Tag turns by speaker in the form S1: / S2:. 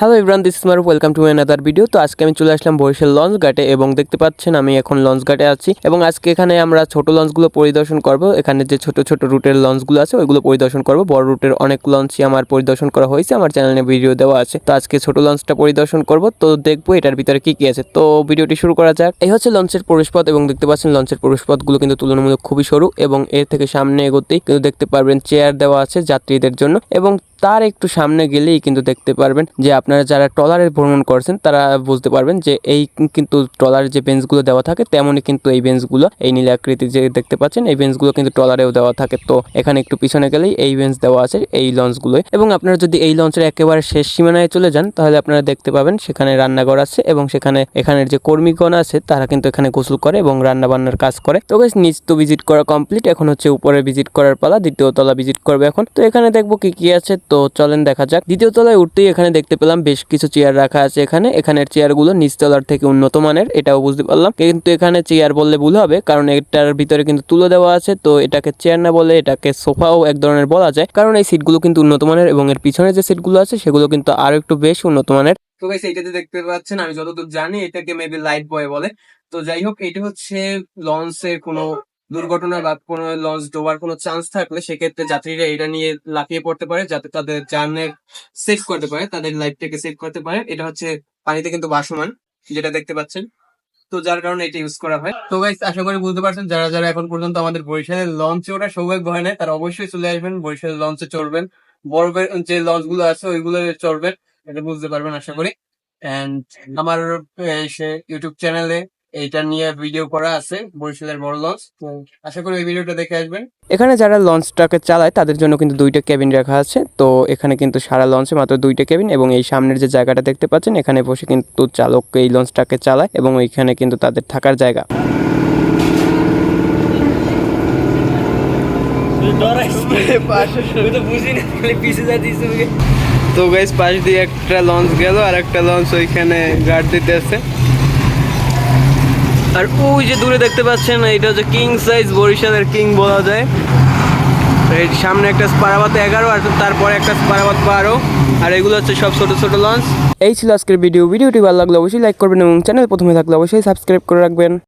S1: Hello Ibran this Maruf welcome to another video তো আজকে আমি চলে আসলাম বরিশাল লঞ্চ ঘাটে এবং দেখতে পাচ্ছেন আমি এখন লঞ্চ ঘাটে আছি। এবং আজকে এখানে আমরা ছোট লঞ্চগুলো পরিদর্শন করব। এখানে যে ছোট ছোট রুটের লঞ্চগুলো আছে, ওইগুলো পরিদর্শন করব। বড় রুটের অনেক লঞ্চই আমার পরিদর্শন করা হয়েছে। আমার চ্যানেলে ভিডিও দেওয়া আছে। তো আজকে ছোট লঞ্চটা পরিদর্শন করব। তো দেখব এটার ভিতরে কি কি আছে। তো ভিডিওটি শুরু করা যাক। এই হচ্ছে লঞ্চের প্রবেশপথ এবং দেখতে পাচ্ছেন লঞ্চের প্রবেশপথগুলো কিন্তু তুলনামূলক খুবই সরু এবং এর থেকে সামনে এগোতেই কিন্তু দেখতে পারবেন চেয়ার দেওয়া আছে যাত্রীদের জন্য এবং তার একটু সামনে গেলেই কিন্তু দেখতে পারবেন যে আপনারা যারা ট্রলারে ভ্রমণ করছেন, তারা বুঝতে পারবেন যে এই কিন্তু ট্রলারের যে বেঞ্চগুলো দেওয়া থাকে, তেমনই কিন্তু এই বেঞ্চগুলো, এই নীল যে দেখতে পাচ্ছেন, এই বেঞ্চগুলো কিন্তু ট্রলারেও দেওয়া থাকে। তো এখানে একটু পিছনে গেলেই এই বেঞ্চ দেওয়া আছে, এই লঞ্চগুলোয়। এবং আপনারা যদি এই লঞ্চের একেবারে শেষ সীমানায় চলে যান, তাহলে আপনারা দেখতে পাবেন সেখানে রান্নাঘর আছে এবং সেখানে এখানের যে কর্মীগণ আছে, তারা কিন্তু এখানে গোসল করে এবং রান্না বান্নার কাজ করে। তো নিচ তো ভিজিট করা কমপ্লিট এখন হচ্ছে উপরে ভিজিট করার পালা, দ্বিতীয় তলা ভিজিট করবে এখন। তো এখানে দেখব কি কি আছে, তো চলেন দেখা যাক। দ্বিতীয় তলায় উঠতেই এখানে দেখতে পেলাম বেশ কিছু চেয়ার রাখা আছে এখানে। এখানের চেয়ারগুলো নিচ তলার থেকে উন্নত মানের, এটাও বুঝতে পারলাম। কিন্তু এখানে চেয়ার বললে ভুল হবে, কারণ এটার ভিতরে কিন্তু তুলে দেওয়া আছে, তো এটাকে চেয়ার না বলে এটাকে সোফাও এক ধরনের বলা যায়। কারণ এই সিটগুলো কিন্তু উন্নত মানের এবং এর পিছনে যে সিটগুলো আছে, সেগুলো কিন্তু আরও একটু বেশ উন্নত মানের। তো গাইস এইটাতে দেখতে পাচ্ছেন, আমি যতদূর জানি এটাকে মেবি লাইট বয় বলে। তো যাই হোক, এটা হচ্ছে লঞ্চের কোনো দুর্ঘটনা বা কোনো লঞ্চ ডোবার কোনো চান্স থাকলে সেক্ষেত্রে যাত্রীরা এটা নিয়ে লাফিয়ে পড়তে পারে, যাতে তাদের জানের সেভ করতে পারে, তাদের লাইফটাকে সেভ করতে পারে। এটা হচ্ছে পানিতে কিন্তু ভাসমান, যেটা দেখতে পাচ্ছেন। তো যার কারণে এটা ইউজ করা হয়। তো গাইস আশা করি বুঝতে পারছেন, যারা যারা এখন পর্যন্ত আমাদের বরিশালের লঞ্চে ওঠা সৌভাগ্য হয় না তারা অবশ্যই চলে আসবেন বরিশালের লঞ্চে চড়বেন। বড় বে- যে লঞ্চগুলো আছে, ওইগুলো চড়বেন, এটা বুঝতে পারবেন, আশা করি। এন্ড আমার ইউটিউব চ্যানেলে এইটা নিয়ে ভিডিও করা আছে বরিশালের বড় লঞ্চ আশা করি এই ভিডিওটা দেখে আসবেন। এখানে যারা লঞ্চটাকে চালায় তাদের জন্য কিন্তু দুইটা কেবিন রাখা আছে। তো এখানে কিন্তু সারা লঞ্চে মাত্র দুইটা কেবিন এবং এই সামনের যে জায়গাটা দেখতে পাচ্ছেন এখানে বসে কিন্তু চালক এই লঞ্চটাকে চালায় এবং ওইখানে কিন্তু তাদের থাকার জায়গা। তো গাইস পাশ দিয়ে একটা লঞ্চ গেল আর একটা লঞ্চ ওইখানে গার্ড দিতে আছে আর ওই যে দূরে দেখতে পাচ্ছেন, এটা হচ্ছে কিং সাইজ বরিশালের কিং বলা যায়। এর সামনে একটা স্পারাবাত এগারো আর তারপরে একটা স্পারাবাত বারো। আর এগুলো হচ্ছে সব ছোট ছোট লঞ্চ এই ছিল আজকের ভিডিও ভিডিওটি ভালো লাগলে অবশ্যই লাইক করবেন এবং চ্যানেল প্রথমে থাকলে অবশ্যই সাবস্ক্রাইব করে রাখবেন।